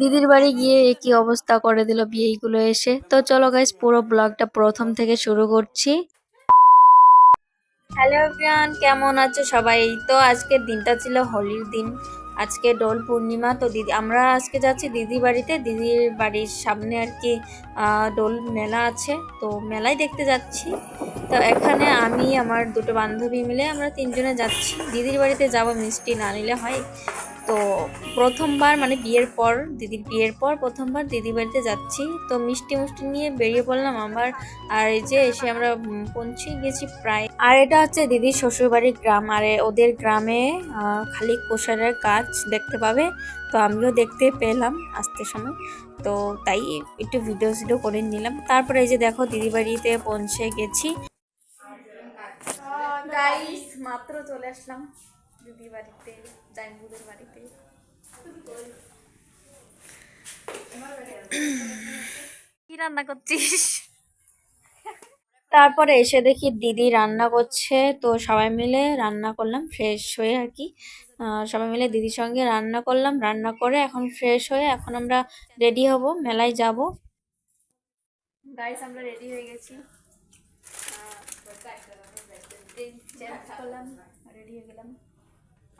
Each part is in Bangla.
দিদির বাড়ি গিয়ে কি অবস্থা করে দিল বিয়েগুলো এসে। তো চলো গাইস পুরো ব্লগটা প্রথম থেকে শুরু করছি। হ্যালো এভরিওয়ান কেমন আছো সবাই? তো আজকের দিনটা ছিল হোলির দিন। আজকে দোল পূর্ণিমা, তো দিদি আমরা আজকে যাচ্ছি দিদি বাড়িতে। দিদির বাড়ির সামনে আর কি দোল মেলা আছে। তো মেলাই দেখতে যাচ্ছি। তো এখানে আমি, আমার দুটো বান্ধবী মিলে আমরা তিনজনে যাচ্ছি। দিদির বাড়িতে যাব মিষ্টি না নিলে হয়। তো প্রথমবার মানে বিয়ের পর, দিদির বিয়ের পর প্রথমবার দিদি বাড়িতে যাচ্ছি। তো মিষ্টি মিষ্টি নিয়ে বেরিয়ে পড়লাম আমার। আর এই যে এসে আমরা পৌঁছে গেছি প্রায়। আর এটা হচ্ছে দিদির শ্বশুরবাড়ির গ্রাম। আর ওদের গ্রামে খালি কোষারের গাছ দেখতে পাবে। তো আমিও দেখতে পেলাম আসতে সময়। তো তাই একটু ভিডিও ভিডিও করে নিলাম। তারপরে এই যে দেখো দিদি বাড়িতে পৌঁছে গেছি। মাত্র চলে আসলাম। দিদি বাড়িতে জাইমবুদের বাড়িতে। কি রান্না করছিস? তারপরে এসে দেখি দিদি রান্না করছে তো সবাই মিলে রান্না করলাম ফ্রেশ হয়ে আর কি। সবাই মিলে দিদির সঙ্গে রান্না করলাম রান্না করে এখন ফ্রেশ হয়ে এখন আমরা রেডি হব মেলায় যাব। গাইস আমরা রেডি হয়ে গেছি। রেডি হয়ে গেলাম।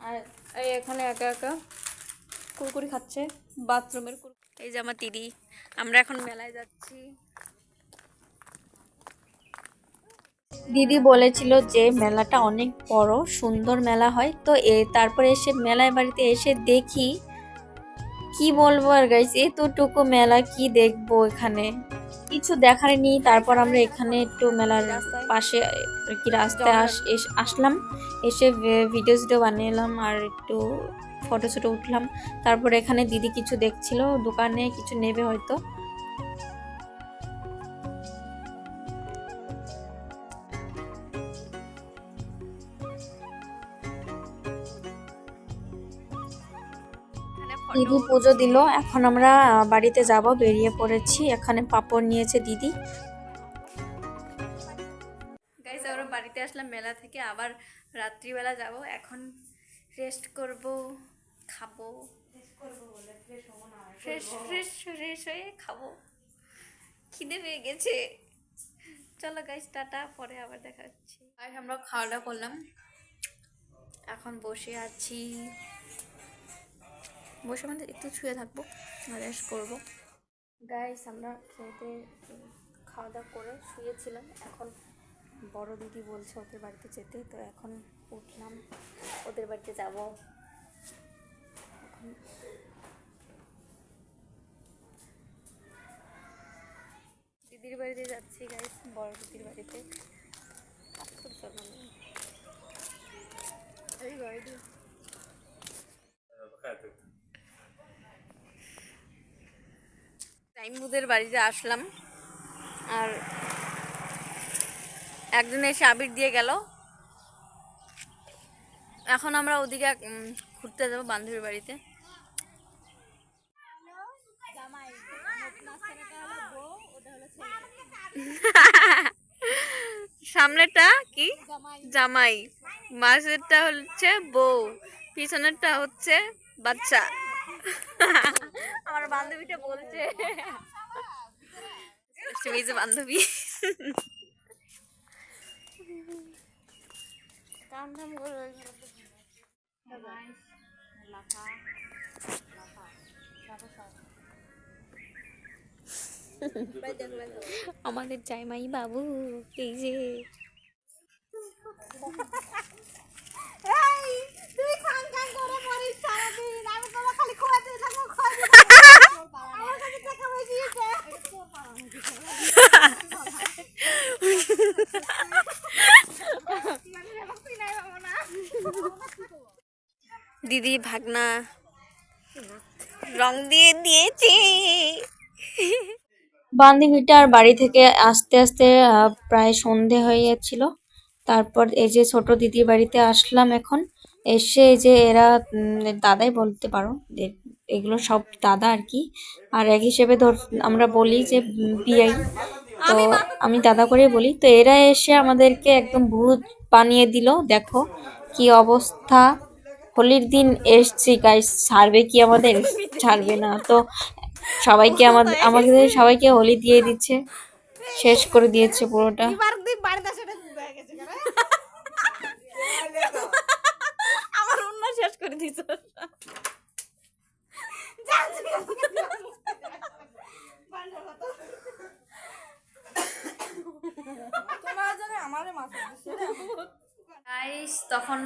আর এই এখানে একা একা কুরকুরি খাচ্ছে, বাথরুমের এই যে আমার দিদি, আমরা এখন মেলায় যাচ্ছি। দিদি বলেছিল যে মেলাটা অনেক বড়, সুন্দর মেলা হয়। তো এ তারপরে এসে মেলায় বাড়িতে এসে দেখি, কি বলব আর গাইস এতটুকু মেলা কি দেখব এখানে? কিছু দেখার নি তারপর আমরা এখানে একটু মেলার পাশে আর কি রাস্তায় আস এস- আসলাম। এসে ভিডিও ভিডিও বানিয়েলাম আর একটু ফটো ছোটো উঠলাম। তারপর এখানে দিদি কিছু দেখছিল দোকানে কিছু নেবে হয়তো। দিদি পুজো দিল। এখন আমরা বাড়িতে যাব বেরিয়ে পড়েছি। এখানে পাপড় নিয়েছে দিদি। গাইস আমরা বাড়িতে আসলাম মেলা থেকে আবার রাত্রিবেলা যাব। এখন রেস্ট করব খাব। ফ্রেশ ফ্রেশ ফ্রেশ হয়ে খাব। খিদে পেয়ে গেছে। চলো গাইস টাটা পরে আবার দেখা হচ্ছে। আর আমরা খাওয়া দাওয়া করলাম। এখন বসে আছি। বসে মানে একটু শুয়ে থাকব রেস্ট করব। গাইস আমরা খেতে খাওয়া দাওয়া করে শুয়েছিলাম। এখন বড় দিদি বলছে ওদের বাড়িতে যেতে তো এখন উঠলাম। ওদের বাড়িতে যাব। এখন দিদির বাড়িতে যাচ্ছি গাইস বড় দিদির বাড়িতে। খুব চলো এই বাড়ি টাইমবুদের বাড়িতে আসলাম। আর একজন এসে আবির দিয়ে গেল। এখন আমরা ওদিকে ঘুরতে যাব বান্ধবীর বাড়িতে। সামনেটা কি? জামাই। মাঝেরটা হচ্ছে বউ, পিছনেরটা হচ্ছে বাচ্চা। আমার বান্ধবীটা বলছে। যে বান্ধবী। আমাদের জাইমাই বাবু এই যে। দিদি ভাগনা। রং দিয়ে দিয়েছি। বান্ধবীটার বাড়ি থেকে আস্তে আস্তে প্রায় সন্ধে হয়ে যাচ্ছিল তারপর এই যে ছোট দিদির বাড়িতে আসলাম এখন এসে এই যে এরা দাদাই বলতে পারো এগুলো সব দাদা আর কি। আর এক হিসেবে ধর আমরা বলি যে বিয়াই তো আমি দাদা করে বলি। তো এরা এসে আমাদেরকে একদম ভূত বানিয়ে দিল দেখো কি অবস্থা। হোলির দিন এসছি গাইস ছাড়বে কি আমাদের? ছাড়বে না। তো সবাইকে আমাদের আমাদের সবাইকে হোলি দিয়ে দিচ্ছে। শেষ করে দিয়েছে পুরোটা। আমার অন্য শেষ করে গাইস তখন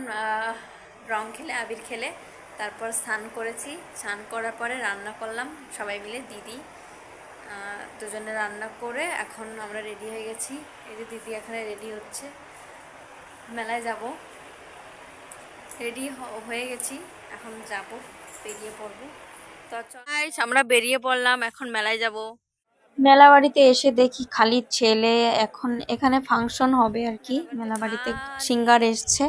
রং খেলে, আবির খেলে, তারপর স্নান করেছি। স্নান করার পরে রান্না করলাম, সবাই মিলে, দিদি দুজনে রান্না করে এখন আমরা রেডি হয়ে গেছি। এই যে দিদি এখানে রেডি হচ্ছে। মেলায় যাব। রেডি হয়ে গেছি এখন যাব বেরিয়ে পড়ব। তো আমরা বেরিয়ে পড়লাম এখন মেলায় যাব। মেলা বাড়িতে এসে দেখি খালি ছেলে এখন এখানে ফাংশন হবে আর কি। মেলা বাড়িতে সিঙ্গার এসছে।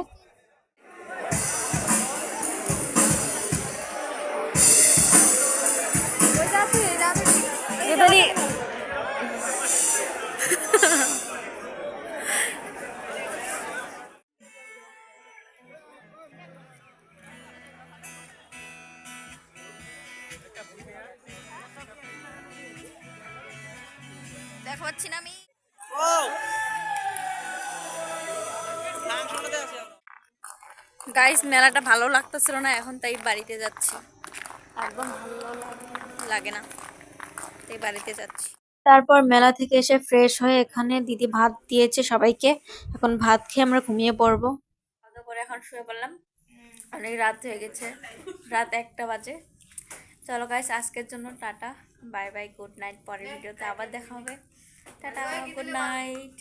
দেখা পাচ্ছি না আমি। গাইস মেলাটা ভালো লাগতেছিল না এখন তাই বাড়িতে যাচ্ছি। একদম ভালো লাগে না তাই বাড়িতে যাচ্ছি। তারপর মেলা থেকে এসে ফ্রেশ হয়ে এখানে দিদি ভাত দিয়েছে সবাইকে। এখন ভাত খেয়ে আমরা ঘুমিয়ে পড়ব। করে এখন শুয়ে পড়লাম। অনেক রাত হয়ে গেছে রাত একটা বাজে। চলো গাইস আজকের জন্য tata bye bye good night পরের ভিডিওতে আবার দেখা হবে। Tata good night